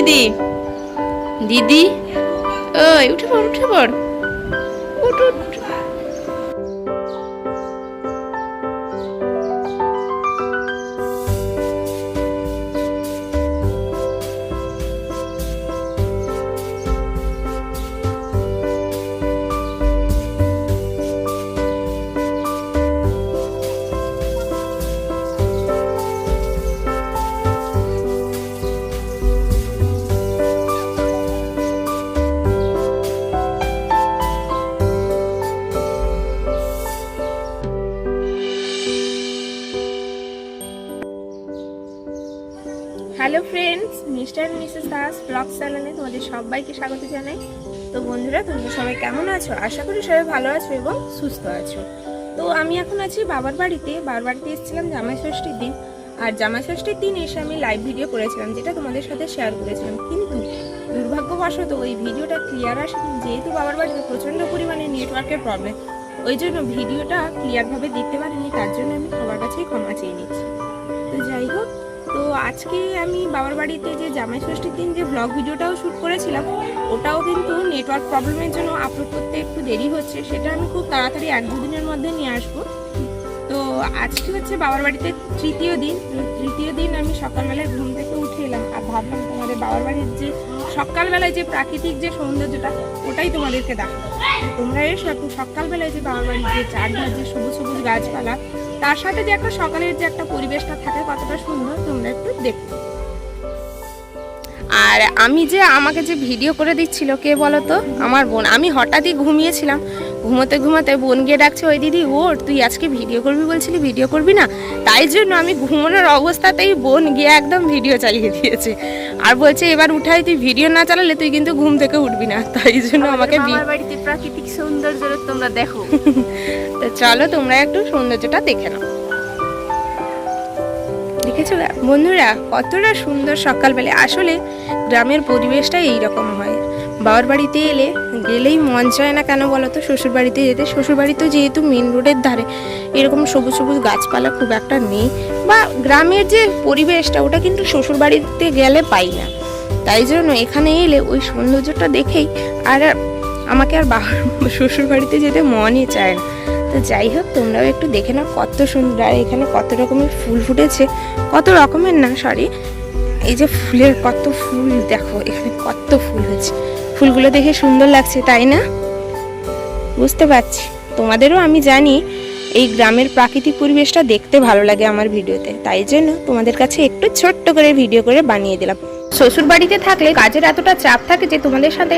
দিদি। দিদি? ওই উঠে পড় উঠে পড়। Hello friends, mister missus Das blog চ্যানেলে তোমাদের সবাইকে স্বাগত জানাই। তো বন্ধুরা, তোমরা সবাই কেমন আছো? আশা করি সবাই ভালো আছো এবং সুস্থ আছো। তো আমি এখন আছি বাবার বাড়িতে। বাবার বাড়িতে এসেছিলাম জামাই ষষ্ঠীর দিন। আর জামাই ষষ্ঠীর দিন এসে আমি লাইভ ভিডিও করেছিলাম, যেটা তোমাদের সাথে শেয়ার করেছিলাম। কিন্তু দুর্ভাগ্যবশত ওই ভিডিওটা ক্লিয়ার আসেনি, যেহেতু বাবার বাড়িতে প্রচণ্ড পরিমাণে নেটওয়ার্কের প্রবলেম ওই জন্য ভিডিওটা ক্লিয়ারভাবে দেখতে পারিনি, তার জন্য আমি সবার কাছেই ক্ষমা চেয়ে নিচ্ছি। আজকে আমি বাবার বাড়িতে যে জামাই ষষ্ঠীর দিন যে ব্লগ ভিডিওটাও শ্যুট করেছিলাম, ওটাও কিন্তু নেটওয়ার্ক প্রবলেমের জন্য আপলোড করতে একটু দেরি হচ্ছে। সেটা আমি খুব তাড়াতাড়ি এক দুদিনের মধ্যে নিয়ে আসব। তো আজকে হচ্ছে বাবার বাড়িতে তৃতীয় দিন। তৃতীয় দিন আমি সকালবেলায় ঘুম থেকে উঠে এলাম আর ভাবলাম তোমাদের বাবার বাড়ির যে সকালবেলায় যে প্রাকৃতিক যে সৌন্দর্যটা, ওটাই তোমাদেরকে দেখাবো। তোমরা এসো একটু সকালবেলায় যে বাবার বাড়ির যে চারধার যে সবুজ সবুজ গাছপালা তার সাথে যে একটা সকালের যে একটা পরিবেশটা থাকে কতটা সুন্দর, তোমরা একটু দেখো। আর আমি যে আমাকে যে ভিডিও করে দিচ্ছিল, কে বলো তো আমার বোন। আমি হঠাৎই ঘুমিয়েছিলাম। ঘুমোতে ঘুমোতে বোন গিয়ে ডাকছে ওই দিদি ওর তুই আজকে ভিডিও করবি বলছিলি ভিডিও করবি না? তাই জন্য আমি ঘুমানোর অবস্থাতেই বোন গিয়ে একদম ভিডিও চালিয়ে দিয়েছে। আর বলছে এবার উঠাই তুই ভিডিও না চালালে তুই কিন্তু ঘুম থেকে উঠবি না। তাই জন্য আমাকে বাড়িতে প্রাকৃতিক সৌন্দর্য তোমরা দেখো। তো চলো তোমরা একটু সৌন্দর্যটা দেখে নাও। দেখেছ বন্ধুরা কতটা সুন্দর সকালবেলা। আসলে গ্রামের পরিবেশটা এইরকম হয়। বাবার বাড়িতে এলে গেলেই মন চায় না কেন বলো তো? শ্বশুর বাড়িতে যেতে। শ্বশুর বাড়িতে যেহেতু মেন রোডের ধারে। এরকম সবুজ সবুজ গাছপালা খুব একটা নেই। বা গ্রামের যে পরিবেশটা, ওটা কিন্তু শ্বশুর বাড়িতে গেলে পাই না। তাই জন্য এখানে এলে ওই সৌন্দর্যটা দেখেই আর আমাকে আর বাবার শ্বশুর বাড়িতে যেতে মনই চায় না। তো যাই হোক, তোমরাও একটু দেখে নাও কত সুন্দর। আর এখানে কত রকমের ফুল ফুটেছে। কত রকমের না সরি এই যে ফুলের কত ফুল, দেখো, এখানে কত ফুল হয়েছে। ফুলগুলো দেখে সুন্দর লাগছে, তাই না? বুঝতে পারছি। তোমাদেরও আমি জানি এই গ্রামের প্রাকৃতিক পরিবেশটা দেখতে ভালো লাগে আমার ভিডিওতে। তাই জন্য তোমাদের কাছে একটু ছোট্ট করে ভিডিও করে বানিয়ে দিলাম। শ্বশুর বাড়িতে থাকলে কাজের এতটা চাপ থাকে যে তোমাদের সাথে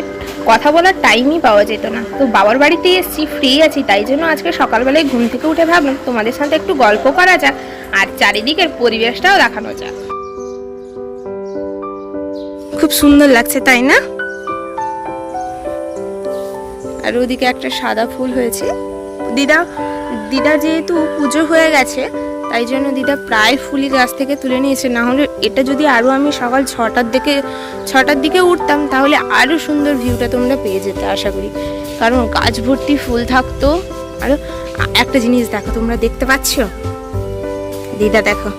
কথা বলার টাইমই পাওয়া যেত না। তো বাবার বাড়িতে এসেছি ফ্রি আছি, তাই জন্য আজকে সকালবেলায় ঘুম থেকে উঠে ভাবলাম তোমাদের সাথে একটু গল্প করা যাক আর চারিদিকের পরিবেশটাও দেখানো যাক। খুব সুন্দর লাগছে, তাই না? আর ওদিকে একটা সাদা ফুল হয়েছে। দিদা দিদা যেহেতু পুজো হয়ে গেছে, তাই জন্য দিদা প্রায় ফুলই গাছ থেকে তুলে নিয়েছে। না হলে এটা যদি আরও আমি সকাল ছটার দিকে ছটার দিকে উঠতাম, তাহলে আরও সুন্দর ভিউটা তোমরা পেয়ে যেতে আশা করি। কারণ গাছ ভর্তি ফুল থাকতো। আরও একটা জিনিস দেখো, তোমরা দেখতে পাচ্ছ? দিদা দেখো।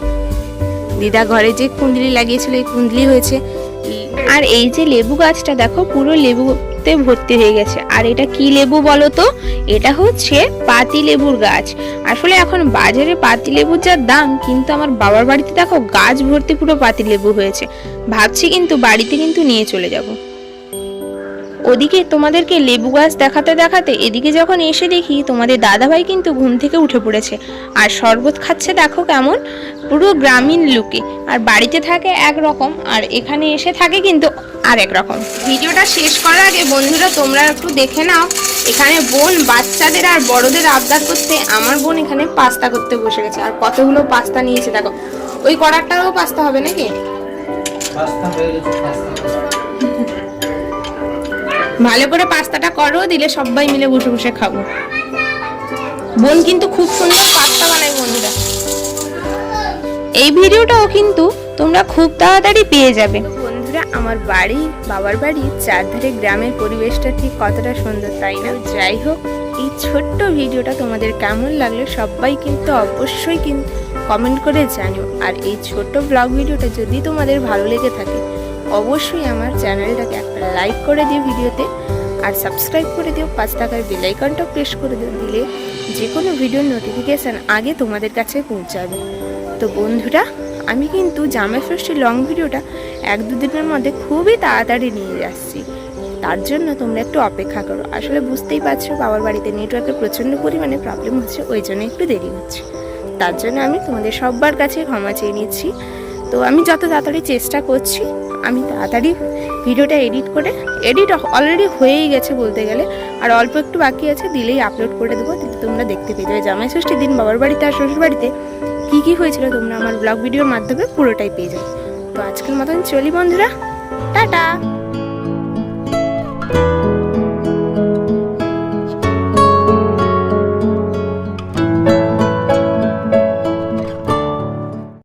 দিদা ঘরে যে কুন্দলি লাগিয়েছিল, এই কুন্দলি হয়েছে। আর এই যে লেবু গাছটা দেখো, পুরো লেবুতে ভর্তি হয়ে গেছে। আর এটা কি লেবু বলো তো? এটা হচ্ছে পাতি লেবুর গাছ। আসলে এখন বাজারে পাতি লেবুর যা দাম, কিন্তু আমার বাবার বাড়িতে দেখো গাছ ভর্তি পুরো পাতি লেবু হয়েছে। ভাবছি কিন্তু বাড়িতে কিন্তু নিয়ে চলে যাব। ওদিকে তোমাদেরকে লেবু গাছ দেখাতে দেখাতে এদিকে যখন এসে দেখি তোমাদের দাদাভাই কিন্তু ঘুম থেকে উঠে পড়েছে। আর শরবত খাচ্ছে দেখো কেমন? পুরো গ্রামীণ লুকে। আর বাড়িতে থাকে এক রকম আর এখানে এসে থাকে কিন্তু আর এক রকম। ভিডিওটা শেষ করার আগে বন্ধুরা তোমরা একটু দেখে নাও, এখানে বোন বাচ্চাদের আর বড়দের আবদার করতে আমার বোন এখানে পাস্তা করতে বসে গেছে। আর কতগুলো পাস্তা নিয়েছে দেখো। ওই কড়ারটারও পাস্তা হবে নাকি? পাস্তা। ভালো করে পাস্তাটা করো, দিলে সবাই মিলে বসে বসে খাব। বোন কিন্তু খুব সুন্দর পাস্তা বানায় বন্ধুরা। এই ভিডিওটাও কিন্তু তোমরা খুব তাড়াতাড়ি পেয়ে যাবে। বন্ধুরা, আমার বাড়ি, বাবার বাড়ি চারধারে গ্রামের পরিবেশটা ঠিক কতটা সুন্দর, তাই না? যাই হোক, এই ছোট্ট ভিডিওটা তোমাদের কেমন লাগল সবাই কিন্তু অবশ্যই কিন্তু কমেন্ট করে জানিও। আর এই ছোট্ট ব্লগ ভিডিওটা যদি তোমাদের ভালো লেগে থাকে অবশ্যই আমার চ্যানেলটাকে একটা লাইক করে দিও ভিডিওতে আর সাবস্ক্রাইব করে দিও, পাঁচ টাকার বেলাইকনটা প্রেস করে দিও, দিলে যে কোনো ভিডিওর নোটিফিকেশান আগে তোমাদের কাছে পৌঁছাবে। তো বন্ধুরা, আমি কিন্তু জামাই ষষ্ঠীর লং ভিডিওটা এক দুদিনের মধ্যে খুবই তাড়াতাড়ি নিয়ে যাচ্ছি তার জন্য তোমরা একটু অপেক্ষা করো। আসলে বুঝতেই পারছ, বাবার বাড়িতে নেটওয়ার্কের প্রচণ্ড পরিমাণে প্রবলেম হচ্ছে, ওই জন্য একটু দেরি হচ্ছে। তার জন্য আমি তোমাদের সবার কাছে ক্ষমা চেয়ে নিচ্ছি। তো আমি যত তাড়াতাড়ি চেষ্টা করছি আমি তাড়াতাড়ি ভিডিওটা এডিট করে, এডিট অলরেডি হয়েই গেছে বলতে গেলে। আর অল্প একটু বাকি আছে, দিলেই আপলোড করে দেবো তোমরা দেখতে পেয়ে যাবে। জামাই ষষ্ঠীর দিন বাবার বাড়িতে আর শ্বশুর বাড়িতে কী কী হয়েছিল তোমরা আমার ব্লগ ভিডিওর মাধ্যমে পুরোটাই পেয়ে যাবে। তো আজকের মতন চলি বন্ধুরা, টাটা!